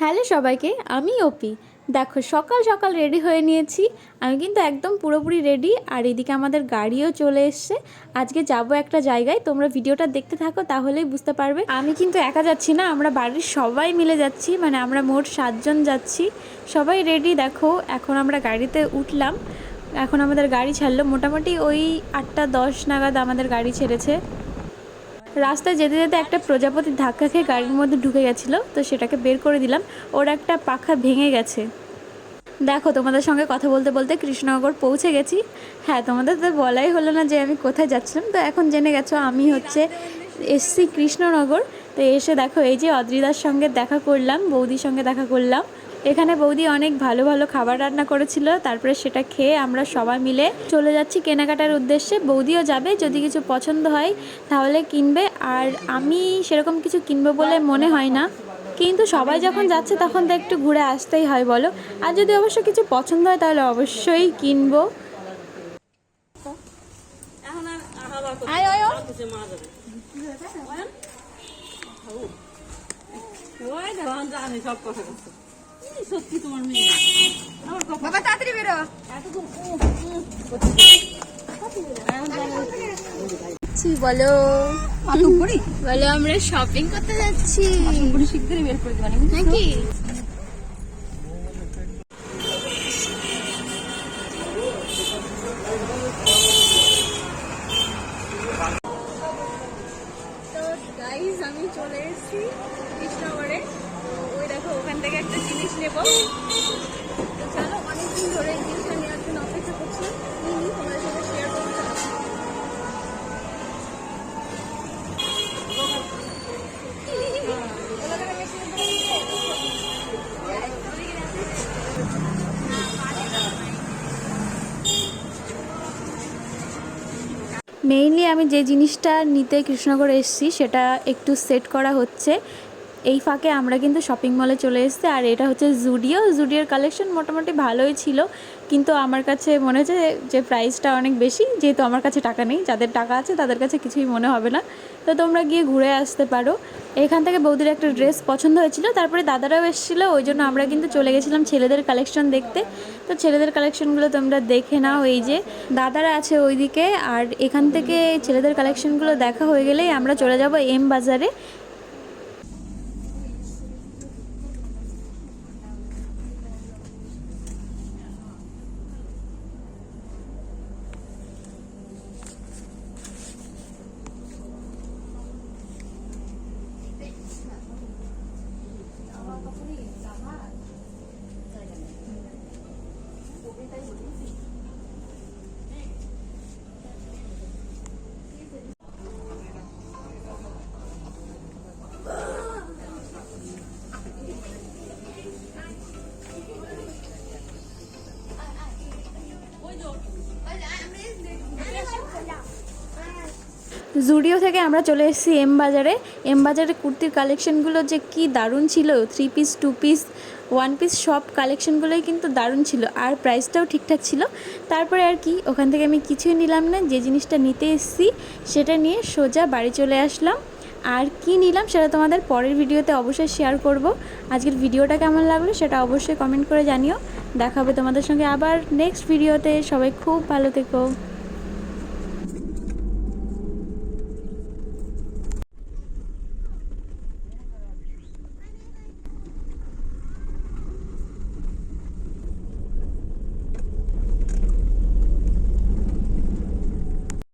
Hello সবাইকে, আমি ওপি দেখো, সকাল সকাল রেডি হয়ে নিয়েছি। আমি কিন্তু একদম পুরোপুরি রেডি আর এদিকে আমাদের গাড়িও চলে এসছে। আজকে যাব একটা জায়গায়, তোমরা ভিডিওটা দেখতে থাকো, তাহলেই বুঝতে পারবে। আমি কিন্তু একা যাচ্ছি না, আমরা বাড়ির সবাই মিলে যাচ্ছি মানে আমরা মোট সাতজন যাচ্ছি। সবাই রেডি দেখো, এখন আমরা গাড়িতে উঠলাম। এখন আমাদের গাড়ি ছাড়লো, মোটামুটি ওই আটটা দশ নাগাদ আমাদের গাড়ি ছেড়েছে। রাস্তায় যেতে যেতে একটা প্রজাপতি ধাক্কা খেয়ে গাড়ির মধ্যে ঢুকে গেছিল, তো সেটাকে বের করে দিলাম। ওর একটা পাখা ভেঙে গেছে। দেখো, তোমাদের সঙ্গে কথা বলতে বলতে কৃষ্ণনগর পৌঁছে গেছি। হ্যাঁ তোমাদের তো বলাই হলো না যে আমি কোথায় যাচ্ছিলাম। তো এখন জেনে গেছো, আমি হচ্ছে এসছি কৃষ্ণনগর। তো এসে দেখো, এই যে অদ্রিদার সঙ্গে দেখা করলাম, বৌদির সঙ্গে দেখা করলাম। এখানে বৌদি অনেক ভালো ভালো খাবার রান্না করেছিল তারপরে সেটা খেয়ে আমরা সবাই মিলে চলে যাচ্ছি কেনাকাটার উদ্দেশ্যে। বৌদিও যাবে যদি কিছু পছন্দ হয় তাহলে কিনবে আর আমি সেরকম কিছু কিনবো বলে মনে হয় না। কিন্তু সবাই যখন যাচ্ছে তখন তো একটু ঘুরে আসতেই হয় বলো? আর যদি অবশ্য কিছু পছন্দ হয় তাহলে অবশ্যই কিনবো। আয়, আয়। সত্যি তোমার মেয়ে। আমার বাবা তাড়াতাড়ি বেরো। বলো। বলো আমরা শপিং করতে যাচ্ছি। শিগগিরই বের করে দিবানি নাকি আমি চলে এসেছি কৃষ্ণনগরে দেখো, ওখান থেকে একটা জিনিস নেব। তো অনেকদিন ধরে এই জিনিসটা নেওয়ার জন্য অপেক্ষা তোমাদের সাথে শেয়ার মেইনলি আমি যে জিনিসটা নিতে কৃষ্ণনগর এসেছি, সেটা একটু সেট করা হচ্ছে। এই ফাঁকে আমরা কিন্তু শপিং মলে চলে এসেছি, আর এটা হচ্ছে জুডিও জুডিওর কালেকশন মোটামুটি ভালোই ছিল, কিন্তু আমার কাছে মনে হচ্ছে যে প্রাইসটা অনেক বেশি, যেহেতু আমার কাছে টাকা নেই, যাদের টাকা আছে তাদের কাছে কিছুই মনে হবে না। তো তোমরা গিয়ে ঘুরে আসতে পারো। এখান থেকে বৌদির একটা ড্রেস পছন্দ হয়েছিল, তারপরে দাদারাও এসেছিল, ওই জন্য আমরা কিন্তু চলে গেছিলাম ছেলেদের কালেকশন দেখতে। তো ছেলেদের কালেকশনগুলো তোমরা দেখে নাও, এই যে দাদারা আছে ওইদিকে, আর এখান থেকে ছেলেদের কালেকশনগুলো দেখা হয়ে গেলেই আমরা চলে যাব এম বাজারে। জুডিও থেকে আমরা চলে এসেছি এম বাজারে। এম বাজারে কুর্তির কালেকশনগুলো যে কি দারুণ ছিল। Three piece two piece one piece সব কালেকশনগুলোই কিন্তু দারুণ ছিল। আর প্রাইসটাও ঠিকঠাক ছিল। তারপরে আর কি, ওখান থেকে আমি কিছুই নিলাম না। যে জিনিসটা নিতে এসেছি, সেটা নিয়ে সোজা বাড়ি চলে আসলাম। আর কি নিলাম, সেটা তোমাদের পরের ভিডিওতে অবশ্যই শেয়ার করব। আজকের ভিডিওটা কেমন লাগল, সেটা অবশ্যই কমেন্ট করে জানিও। দেখা হবে তোমাদের সঙ্গে আবার নেক্সট ভিডিওতে। সবাই খুব ভালো থেকো।